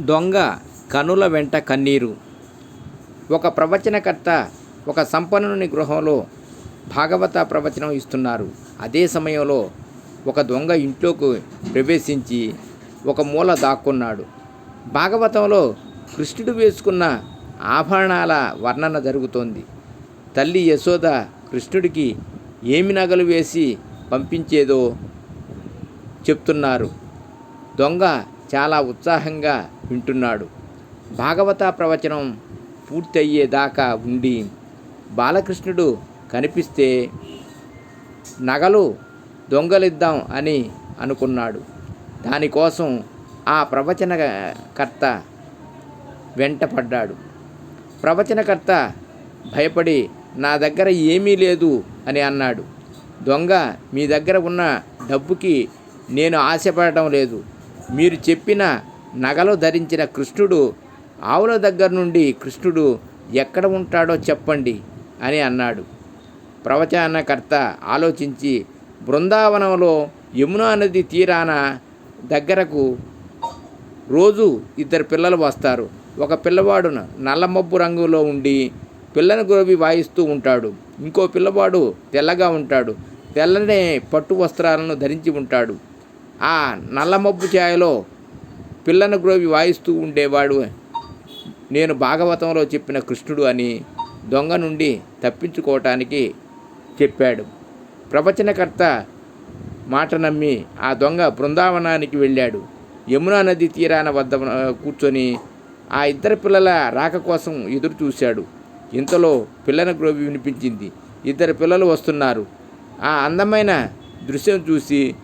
దొంగ కనుల వెంట కన్నీరు. ఒక ప్రవచనకర్త ఒక సంపన్నుని గృహంలో భాగవత ప్రవచనం ఇస్తున్నారు. అదే సమయంలో ఒక దొంగ ఇంట్లోకి ప్రవేశించి ఒక మూల దాక్కున్నాడు. భాగవతంలో కృష్ణుడు వేసుకున్న ఆభరణాల వర్ణన జరుగుతోంది. తల్లి యశోద కృష్ణుడికి ఏమి నగలు వేసి పంపించేదో చెప్తున్నారు. దొంగ చాలా ఉత్సాహంగా వింటున్నాడు. భాగవత ప్రవచనం పూర్తయ్యేదాకా ఉండి బాలకృష్ణుడు కనిపిస్తే నగలు దొంగలిద్దాం అని అనుకున్నాడు. దానికోసం ఆ ప్రవచనకర్త వెంటపడ్డాడు. ప్రవచనకర్త భయపడి నా దగ్గర ఏమీ లేదు అని అన్నాడు. దొంగ మీ దగ్గర ఉన్న డబ్బుకి నేను ఆశపడటం లేదు. మీరు చెప్పిన నగలు ధరించిన కృష్ణుడు ఆవుల దగ్గర నుండి కృష్ణుడు ఎక్కడ ఉంటాడో చెప్పండి అని అన్నాడు. ప్రవచనకర్త ఆలోచించి బృందావనంలో యమునా నది తీరాన దగ్గరకు రోజు ఇద్దరు పిల్లలు వస్తారు. ఒక పిల్లవాడు నల్లమబ్బు రంగులో ఉండి పిల్లని గురవి వాయిస్తూ ఉంటాడు. ఇంకో పిల్లవాడు తెల్లగా ఉంటాడు. తెల్లనే పట్టు వస్త్రాలను ధరించి ఉంటాడు. ఆ నల్లమబ్బు ఛాయలో పిల్లన గ్రోవి వాయిస్తూ ఉండేవాడు. నేను భాగవతంలో చెప్పిన కృష్ణుడు అని దొంగ నుండి తప్పించుకోవటానికి చెప్పాడు. ప్రవచనకర్త మాట నమ్మి ఆ దొంగ బృందావనానికి వెళ్ళాడు. యమునా నది తీరాన వద్ద కూర్చొని ఆ ఇద్దరు పిల్లల రాక కోసం ఎదురు చూశాడు. ఇంతలో పిల్లన గ్రోవి వినిపించింది. ఇద్దరు పిల్లలు వస్తున్నారు. ఆ అందమైన దృశ్యం చూసి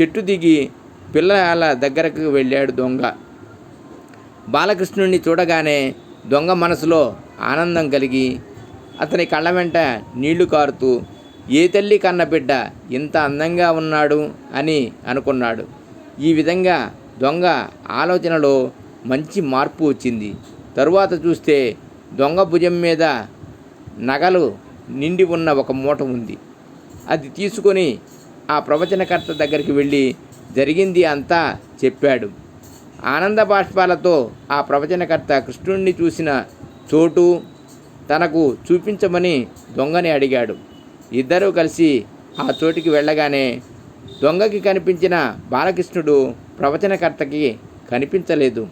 చెట్టు దిగి పిల్లల దగ్గరకు వెళ్ళాడు దొంగ. బాలకృష్ణుడిని చూడగానే దొంగ మనసులో ఆనందం కలిగి అతని కళ్ళ వెంట నీళ్ళు కారుతూ ఏ తల్లి కన్న బిడ్డ ఇంత అందంగా ఉన్నాడు? అని అనుకున్నాడు. ఈ విధంగా దొంగ ఆలోచనలో మంచి మార్పు వచ్చింది. తరువాత చూస్తే దొంగ భుజం మీద నగలు నిండి ఉన్న ఒక మూట ఉంది. అది తీసుకొని ఆ ప్రవచనకర్త దగ్గరికి వెళ్ళి జరిగింది అంతా చెప్పాడు. ఆనంద బాష్పాలతో ఆ ప్రవచనకర్త కృష్ణుణ్ణి చూసిన చోటు తనకు చూపించమని దొంగని అడిగాడు. ఇద్దరూ కలిసి ఆ చోటికి వెళ్ళగానే దొంగకి కనిపించిన బాలకృష్ణుడు ప్రవచనకర్తకి కనిపించలేదు.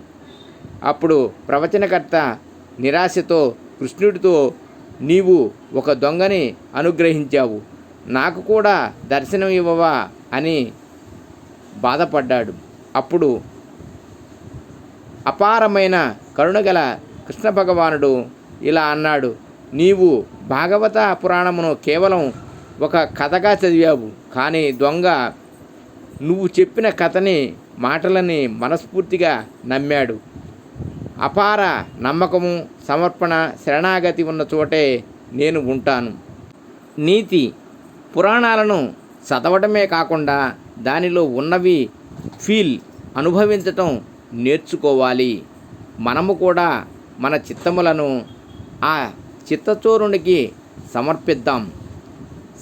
అప్పుడు ప్రవచనకర్త నిరాశతో కృష్ణుడితో నీవు ఒక దొంగని అనుగ్రహించావు. నాకు కూడా దర్శనం ఇవ్వవా అని బాధపడ్డాడు. అప్పుడు అపారమైన కరుణగల కృష్ణ భగవానుడు ఇలా అన్నాడు నీవు భాగవత పురాణమును కేవలం ఒక కథగా చదివావు కానీ దొంగ నువ్వు చెప్పిన కథని మాటలని మనస్ఫూర్తిగా నమ్మాడు. అపార నమ్మకము సమర్పణ శరణాగతి ఉన్న చోటే నేను ఉంటాను. నీతి పురాణాలను చదవడమే కాకుండా దానిలో ఉన్నవి ఫీల్ అనుభవించటం నేర్చుకోవాలి. మనము కూడా మన చిత్తములను ఆ చిత్తచోరునికి సమర్పిద్దాం.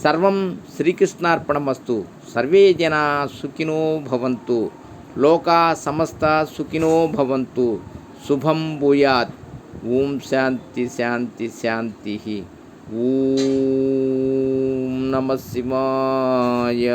సర్వం శ్రీకృష్ణార్పణమస్తు. సర్వే జనా సుఖినో భవంతు. లోకా సమస్త సుఖినో భవంతు. శుభం భూయాత్. ఓం శాంతి శాంతి శాంతి. ఓం నమ శివాయ.